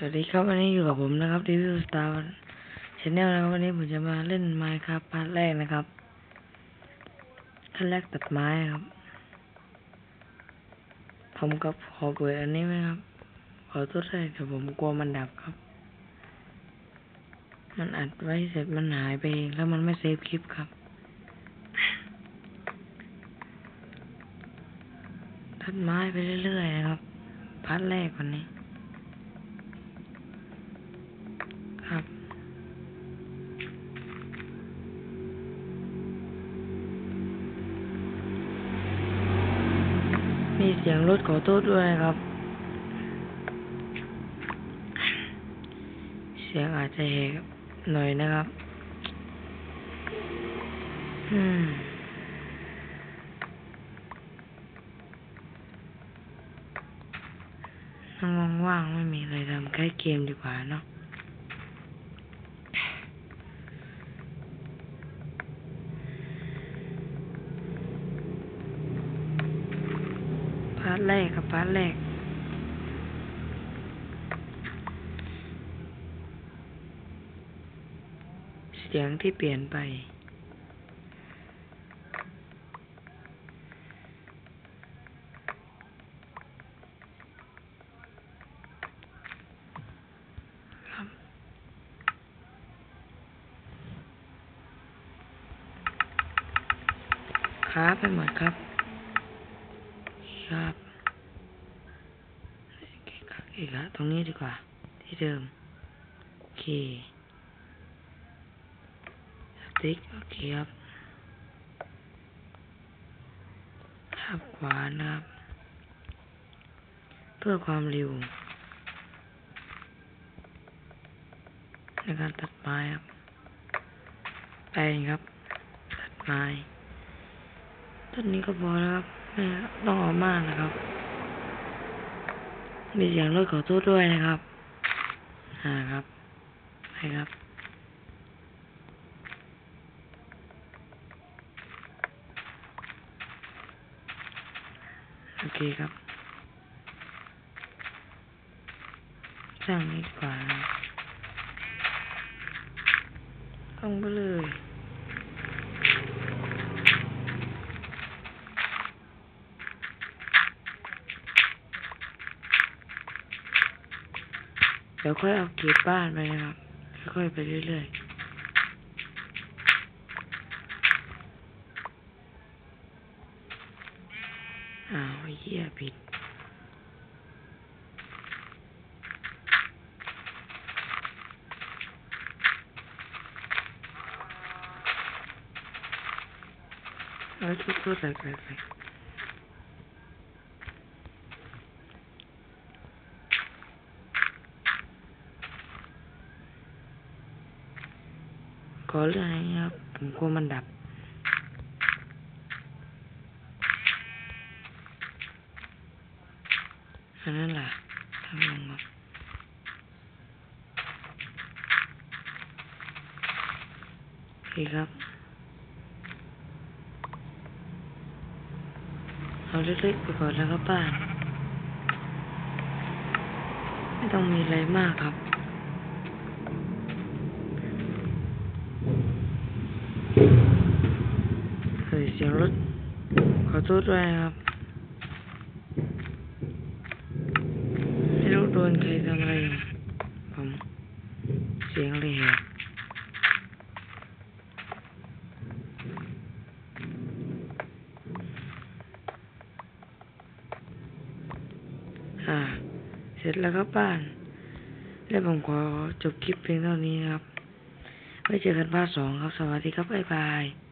สวัสดีครับวันนี้อยู่กับผมนะครับรีวิวสตาร์ชแนลนะครับวันนี้ผมจะมาเล่นไม้ครับพาร์ทแรกนะครับขั้นแรกตัดไม้ครับ ผมกับขอเปิดอันนี้ไหมครับ ขอตัวแรกเดี๋ยวผมกลัวมันดับครับ มันอัดไว้เสร็จมันหายไปเองแล้วมันไม่เซฟคลิปครับตัดไม้ไปเรื่อยๆนะครับพาร์ทแรกวันนี้ ครับ มีเสียงรถขอโทษด้วยครับ เสียงอาจจะแหกหน่อยนะครับ อืมองว่างๆไม่มีอะไรทำแค่เกมดีกว่าเนาะ พาร์ ทแรกครับพาร์ทแรก เสียงที่เปลี่ยนไป ครับค้าไปหมดครับครับ อีกแล้วตรงนี้ดีกว่า ที่เดิม โอเค สติ๊ก โอเคครับครับขวานะครับ เพื่อความเร็ว ในการตัดไม้ครับแปครับ ตัดไม้ต้นนี้ก็พอแล้วครับ ไม่ต้องเอามากนะครับ มีเสียงรถขอโทษด้วยนะครับ อ่าครับไปครับโอเคครับ สร้างนี้ดีกว่านะครับต้องไปเลย เดี๋ยวค่อยเอาเก็บบ้านไปนะครับ ค่อยๆไปเรื่อยๆอ้าวเหี้ยผิด เอาทุกตัวใส่ไป ขอเรื่องอะไรครับ ผมกลัวมันดับ อันนั้นล่ะทำยังไงโอเคครับ เอาเล็กๆไปก่อนแล้วครับบ้าน ไม่ต้องมีอะไรมากครับ เฮ้ยเสียงรถ ขอโทษด้วยครับ ไม่รู้โดนใครทำอะไรผมเสียงเลยแหกอ่าเสร็จแล้วครับบ้าน และผมขอจบคลิปเพียงเท่านี้นะครับ ไว้เจอกันภาคสองครับ สวัสดีครับ บ๊ายบาย